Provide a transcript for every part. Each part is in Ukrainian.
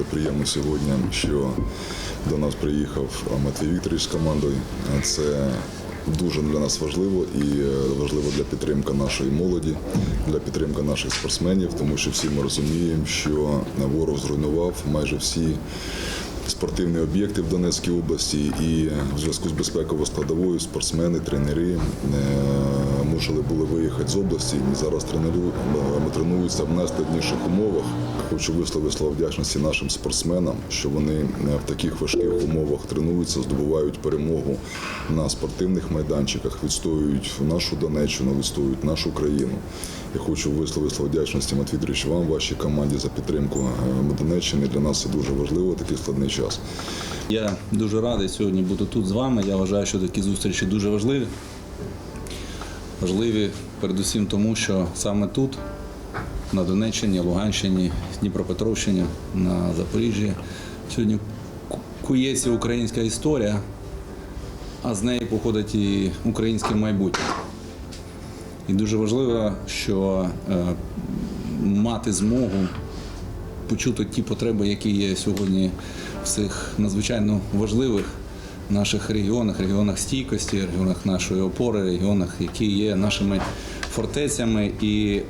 дуже приємно сьогодні, що до нас приїхав Матвій Вікторович з командою. Це дуже для нас важливо і е, важливо для підтримки нашої молоді, для підтримки наших спортсменів, тому що всі ми розуміємо, що ворог зруйнував майже всі спортивні об'єкти в Донецькій області, і в зв'язку з безпековою складовою спортсмени, тренери е, мусили були виїхати з області. Зараз тренеру- е, тренуються в найскладніших умовах. Хочу висловити слова вдячності нашим спортсменам, що вони е, в таких важких умовах тренуються, здобувають перемогу на спортивних майданчиках, відстоюють нашу Донеччину, відстоюють нашу країну. Я хочу висловити слова вдячності Матвій вам, вашій команді за підтримку е, Донеччини. Для нас це дуже важливо, такий складний час. Я дуже радий сьогодні бути тут з вами. Я вважаю, що такі зустрічі дуже важливі. Важливі передусім тому, що саме тут, на Донеччині, Луганщині, Дніпропетровщині, на Запоріжжі, сьогодні ку- кується українська історія, а з неї походить і українське майбутнє. І дуже важливо, що е, мати змогу почути ті потреби, які є сьогодні в цих надзвичайно важливих наших регіонах, регіонах стійкості, регіонах нашої опори, регіонах, які є нашими фортецями, і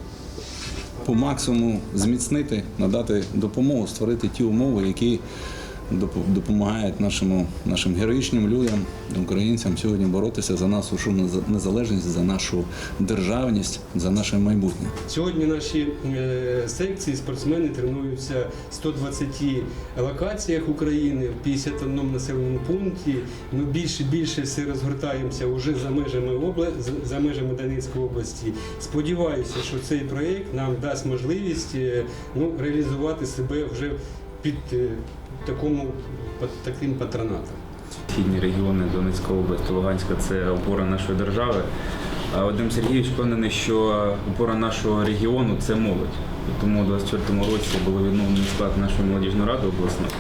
по максимуму зміцнити, надати допомогу, створити ті умови, які допомагають нашому, нашим героїчним людям, українцям сьогодні боротися за нашу незалежність, за нашу державність, за наше майбутнє. Сьогодні наші е, секції спортсмени тренуються в 120 локаціях України, в 51 населеному пункті. Ми більше більше все розгортаємося вже за межами обла... за- за межами Донецької області. Сподіваюся, що цей проєкт нам дасть можливість е, ну, реалізувати себе вже під е, такому таким патронатом. Східні регіони Донецька область, Луганська це опора нашої держави. А Вадим Сергійович впевнений, що опора нашого регіону це молодь. Тому у 24-му році було відновлений склад нашої молодіжної ради обласної.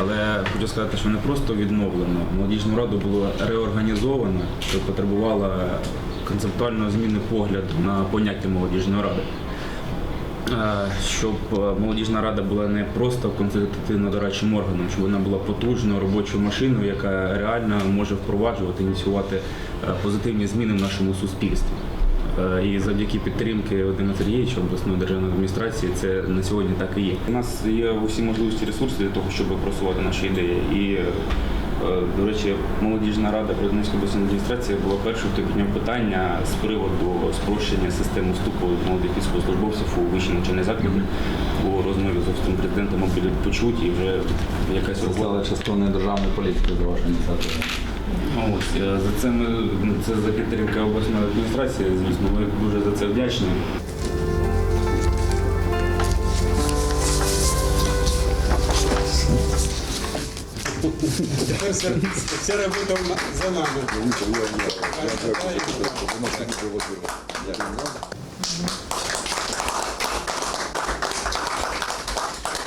Але хочу сказати, що не просто відновлено. Молодіжну раду було реорганізовано, що потребувало концептуальної зміни погляду на поняття молодіжної ради. Е, щоб е, молодіжна рада була не просто консультативно-дорадчим органом, щоб вона була потужною робочою машиною, яка реально може впроваджувати, ініціювати е, позитивні зміни в нашому суспільстві. І завдяки підтримки Вадима Сергійовича обласної державної адміністрації це на сьогодні так і є. У нас є усі можливості ресурси для того, щоб просувати наші ідеї. І до речі, молодіжна рада при Донецької обласної адміністрації була першою, хто підняв питання з приводу спрощення системи вступу молодих військовослужбовців у вищі навчальні заклади. У розмові з офісом президента ми були почуті і вже якась стало частиною державної політики за вашою ініціативою. Ну, ось, е, за це ми це за підтримки обласної адміністрації. Звісно, ми дуже за це вдячні. Вся робота за нами.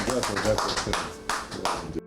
Дякую, дякую.